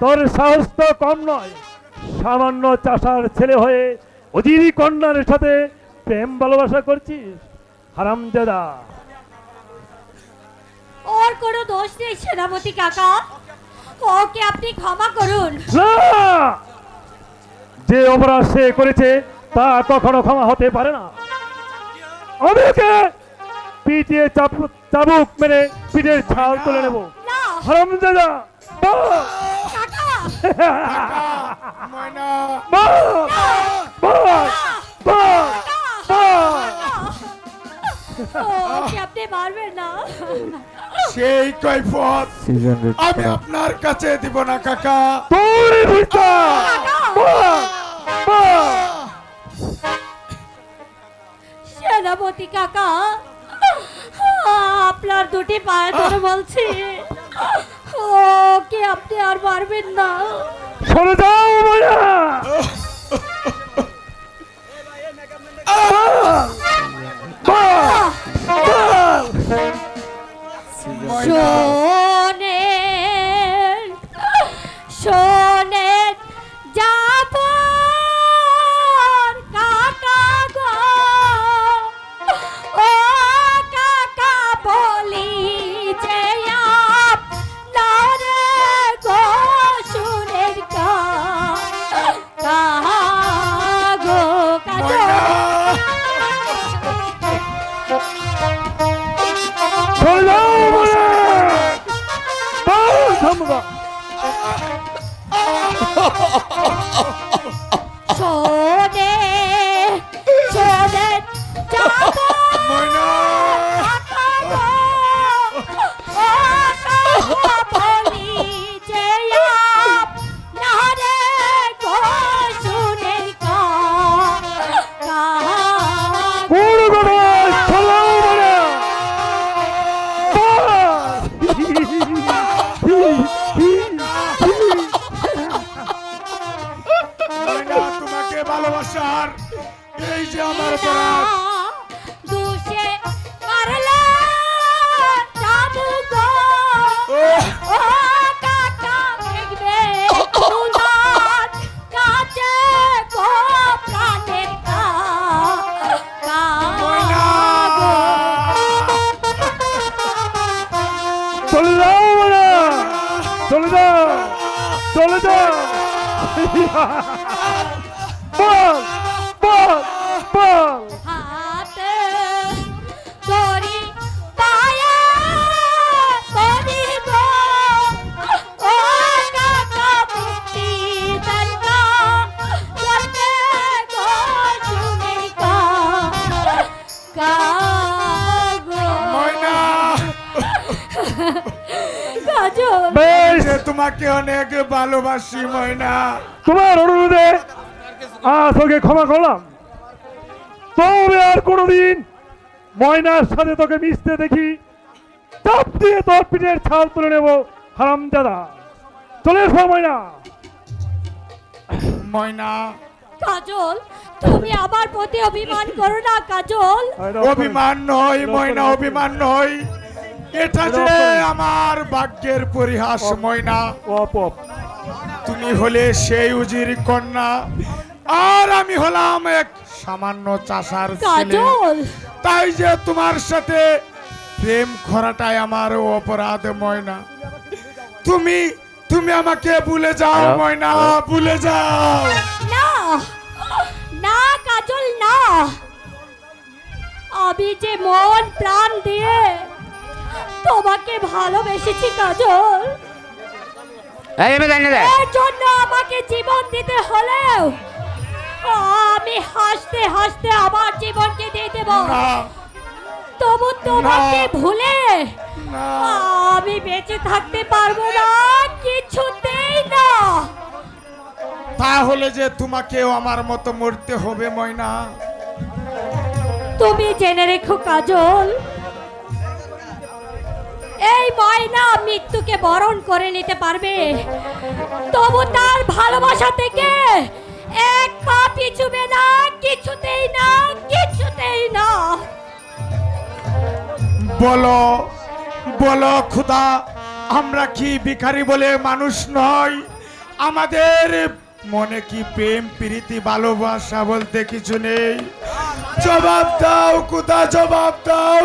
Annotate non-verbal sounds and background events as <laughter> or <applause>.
তোর সাহস তো কম নয়। সামান্য চাষার ছেলে হয়ে অজিরি কন্যার সাথে প্রেম ভালোবাসা করছিস হারামজাদা। ওর কোনো দোষ নেই সেনাপতি কাকা। ওকে আপনি ক্ষমা করুন। না! যে অপরাধ সে করেছে তা কখনো ক্ষমা হতে পারে না। আমি ওকে পিটিয়ে চাবুক মেরে পিঠের ছাল তুলে নেব। হারামজাদা বাহ! সেই কৈফত আমি আপনার কাছে দিব না কাকা! সেনাপতি কাকা আপনার দুটি পায়ে ধরে বলছি আপনি আর পারবেন না। সরে যাও মায়া শোনেন তোমাকে ভালোবাসার। এই যে আমার অপরাধ চলে যাও। চলে যাও। চলে যাও। <laughs> বল বল বল। হাতে তোরি পায়ে তোরি গো। ও কাকা মুক্তি দরগা করতে গো শুনে কা কাগো ময়না। কাজল বেশ। তোমাকে অনেক ভালোবাসি ময়না। তোমার অনুরোধে আজ তোকে ক্ষমা করলাম। তবে আর কোনোদিন ময়নার সাথে তোকে মিশতে দেখি চাপ দিয়ে তোর পিঠের ছাল তুলে নেব হারাম দাদা চলে এসো ময়না। ময়না। কাজল তুমি আমার প্রতি অভিমান করো না কাজল। অভিমান নয় ময়না অভিমান নয়। এটা যে আমার ভাগ্যের পরিহাস ময়না। তুমি হলে সেই উজির কন্যা আর আমি হলাম এক সামান্য চাষার ছেলে। তাই যে তোমার সাথে প্রেম করাটাই আমার অপরাধ ময়না। তুমি তুমি আমাকে ভুলে যাও ময়না ভুলে যাও। না না কাজল না। আমি যে মন প্রাণ দিয়ে তোমাকে ভালোবেসেছি কাজল এই জানি না জন্য আমাকে জীবন দিতে হলেও আমি হাসতে হাসতে আমার জীবনকে দিয়ে দেব। তবু তোমাকে ভুলে আমি বেঁচে থাকতে পারব না কিছুতেই না। তাহলে যে তোমাকেও আমার মতো মরতে হবে ময়না। তুমি জেনে রেখো কাজল এই ময়না মৃত্যুকে বরণ করে নিতে পারবে। তবু তার ভালোবাসা থেকে এক পা পিছুবে না, কিছুতেই না কিছুতেই না। বলো বলো খুদা, আমরা কি ভিখারি বলে মানুষ নয় আমাদের মনে কি প্রেম, প্রীতি, ভালোবাসা বলতে কিছু নেই? জবাব দাও কুদা জবাব দাও।